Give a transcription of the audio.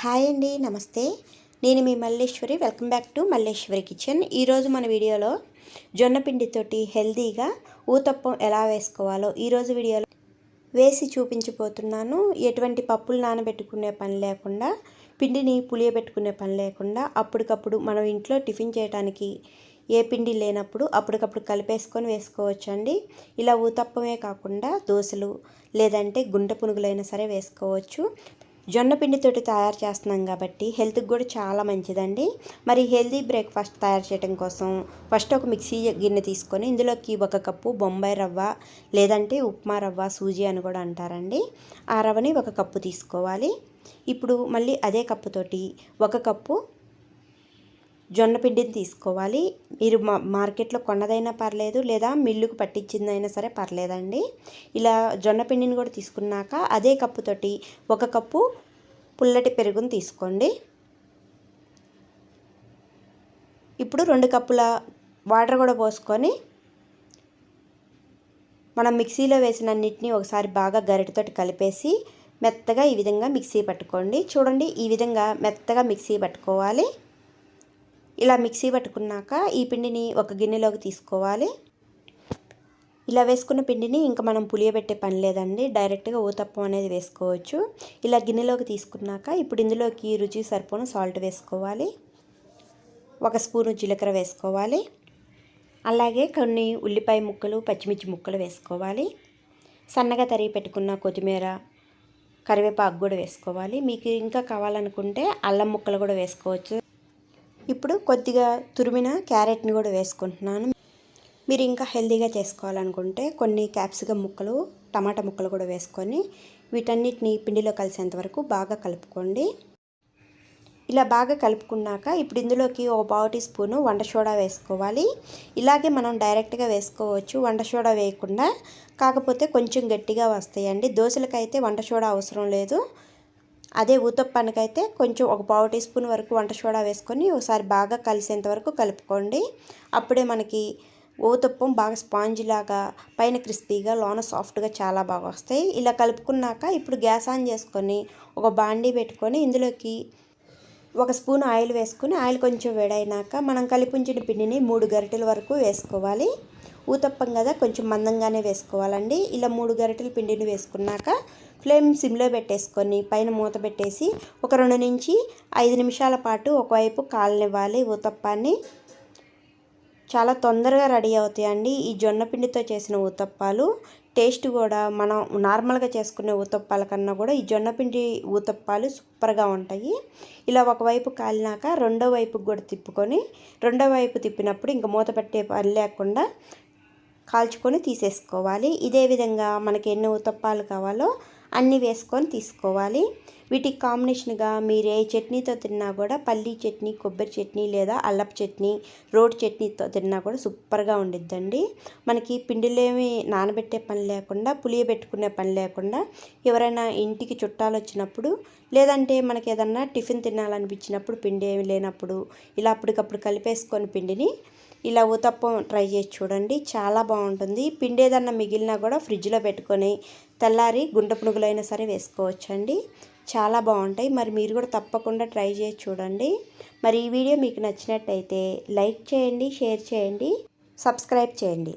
Hi అండి నమస్తే. నేను మీ Malleswari. Welcome back to Malleswari kitchen ఈరోజు మన వీడియోలో జొన్న పిండితోటి హెల్తీగా ఊతప్పం ఎలా వేసుకోవాలో ఈరోజు వీడియోలో వేసి చూపించిపోతున్నాను ఎటువంటి పప్పులు నానబెట్టుకునే పని లేకుండా పిండిని పులియబెట్టుకునే పని లేకుండా అప్పటికప్పుడు మనం ఇంట్లో టిఫిన్ చేయడానికి ఏ పిండి లేనప్పుడు అప్పటికప్పుడు కలిపేసుకొని వేసుకోవచ్చండి. ఇలా ఊతప్పమే కాకుండా దోశలు లేదంటే గుంట పునుగులైనా సరే వేసుకోవచ్చు. జొన్న పిండితోటి తయారు చేస్తున్నాం కాబట్టి హెల్త్కి కూడా చాలా మంచిదండి. మరి హెల్తీ బ్రేక్ఫాస్ట్ తయారు చేయడం కోసం ఫస్ట్ ఒక మిక్సీ గిన్నె తీసుకొని ఇందులోకి ఒక కప్పు బొంబాయి రవ్వ లేదంటే ఉప్మా రవ్వ సూజీ అని కూడా అంటారండి. ఆ రవ్వని ఒక కప్పు తీసుకోవాలి. ఇప్పుడు మళ్ళీ అదే కప్పుతోటి ఒక కప్పు జొన్న పిండిని తీసుకోవాలి. మీరు మా మార్కెట్లో కొన్నదైనా పర్లేదు లేదా మిల్లుకు పట్టించిందైనా సరే పర్లేదండి. ఇలా జొన్న పిండిని కూడా తీసుకున్నాక అదే కప్పుతోటి ఒక కప్పు పుల్లటి పెరుగును తీసుకోండి. ఇప్పుడు రెండు కప్పుల వాటర్ కూడా పోసుకొని మనం మిక్సీలో వేసిన అన్నిటినీ ఒకసారి బాగా గరిటతోటి కలిపేసి మెత్తగా ఈ విధంగా మిక్సీ పట్టుకోండి. చూడండి ఈ విధంగా మెత్తగా మిక్సీ పట్టుకోవాలి. ఇలా మిక్సీ పట్టుకున్నాక ఈ పిండిని ఒక గిన్నెలోకి తీసుకోవాలి. ఇలా వేసుకున్న పిండిని ఇంకా మనం పులియబెట్టే పని లేదండి. డైరెక్ట్గా ఊతప్పం అనేది వేసుకోవచ్చు. ఇలా గిన్నెలోకి తీసుకున్నాక ఇప్పుడు ఇందులోకి రుచి సరిపోను సాల్ట్ వేసుకోవాలి. ఒక స్పూను జీలకర్ర వేసుకోవాలి. అలాగే కొన్ని ఉల్లిపాయ ముక్కలు పచ్చిమిర్చి ముక్కలు వేసుకోవాలి. సన్నగా తరిగి పెట్టుకున్న కొత్తిమీర కరివేపాకు కూడా వేసుకోవాలి. మీకు ఇంకా కావాలనుకుంటే అల్లం ముక్కలు కూడా వేసుకోవచ్చు. ఇప్పుడు కొద్దిగా తురిమిన క్యారెట్ని కూడా వేసుకుంటున్నాను. మీరు ఇంకా హెల్దీగా చేసుకోవాలనుకుంటే కొన్ని క్యాప్సికమ్ ముక్కలు టమాటా ముక్కలు కూడా వేసుకొని వీటన్నిటిని పిండిలో కలిసేంత వరకు బాగా కలుపుకోండి. ఇలా బాగా కలుపుకున్నాక ఇప్పుడు ఇందులోకి ఓ పావు టీ స్పూను వంట సోడా వేసుకోవాలి. ఇలాగే మనం డైరెక్ట్గా వేసుకోవచ్చు వంట సోడా వేయకుండా. కాకపోతే కొంచెం గట్టిగా వస్తాయండి. దోశలకైతే వంట సోడా అవసరం లేదు. అదే ఊతప్పనకైతే కొంచెం ఒక పావు టీ స్పూన్ వరకు వంట సోడా వేసుకొని ఒకసారి బాగా కలిసేంత వరకు కలుపుకోండి. అప్పుడే మనకి ఊతప్పం బాగా స్పాంజ్ లాగా పైన క్రిస్పీగా లోన సాఫ్ట్గా చాలా బాగా వస్తాయి. ఇలా కలుపుకున్నాక ఇప్పుడు గ్యాస్ ఆన్ చేసుకొని ఒక బాండీ పెట్టుకొని ఇందులోకి ఒక స్పూన్ ఆయిల్ వేసుకుని ఆయిల్ కొంచెం వేడైనాక మనం కలిపి ఉంచిన పిండిని మూడు గరిటెల వరకు వేసుకోవాలి. ఊతప్పం కదా కొంచెం మందంగానే వేసుకోవాలండి. ఇలా మూడు గరిటెల పిండిని వేసుకున్నాక ఫ్లేమ్ సిమ్లో పెట్టేసుకొని పైన మూత పెట్టేసి ఒక రెండు నుంచి ఐదు నిమిషాల పాటు ఒకవైపు కాలనివ్వాలి ఊతప్పాన్ని చాలా తొందరగా రెడీ అవుతాయండి ఈ జొన్న పిండితో చేసిన ఊతప్పాలు టేస్ట్ కూడా మనం నార్మల్గా చేసుకునే ఊతప్పాల కన్నా కూడా ఈ జొన్నపిండి ఊతప్పాలు సూపర్గా ఉంటాయి. ఇలా ఒకవైపు కాలినాక రెండో వైపుకి కూడా తిప్పుకొని రెండో వైపు తిప్పినప్పుడు ఇంకా మూత పెట్టే పని లేకుండా కాల్చుకొని తీసేసుకోవాలి. ఇదే విధంగా మనకి ఎన్ని ఉతప్పాలు కావాలో అన్నీ వేసుకొని తీసుకోవాలి. వీటికి కాంబినేషన్గా మీరు ఏ చట్నీతో తిన్నా కూడా పల్లీ చట్నీ కొబ్బరి చట్నీ లేదా అల్లపు చట్నీ రోడ్ చట్నీతో తిన్నా కూడా సూపర్గా ఉండిద్దండి. మనకి పిండిలేమి నానబెట్టే పని లేకుండా పులియబెట్టుకునే పని లేకుండా ఎవరైనా ఇంటికి చుట్టాలు వచ్చినప్పుడు లేదంటే మనకి ఏదన్నా టిఫిన్ తినాలనిపించినప్పుడు పిండి ఏమి లేనప్పుడు ఇలా అప్పటికప్పుడు కలిపేసుకొని పిండిని ఇలా ఊతప్పం ట్రై చేసి చూడండి. చాలా బాగుంటుంది. పిండి ఏదన్నా మిగిలినా కూడా ఫ్రిడ్జ్లో పెట్టుకొని తెల్లారి గుండె పునుగులైనా సరే వేసుకోవచ్చండి. చాలా బాగుంటాయి. మరి మీరు కూడా తప్పకుండా ట్రై చేసి చూడండి. మరి ఈ వీడియో మీకు నచ్చినట్టయితే లైక్ చేయండి షేర్ చేయండి సబ్స్క్రైబ్ చేయండి.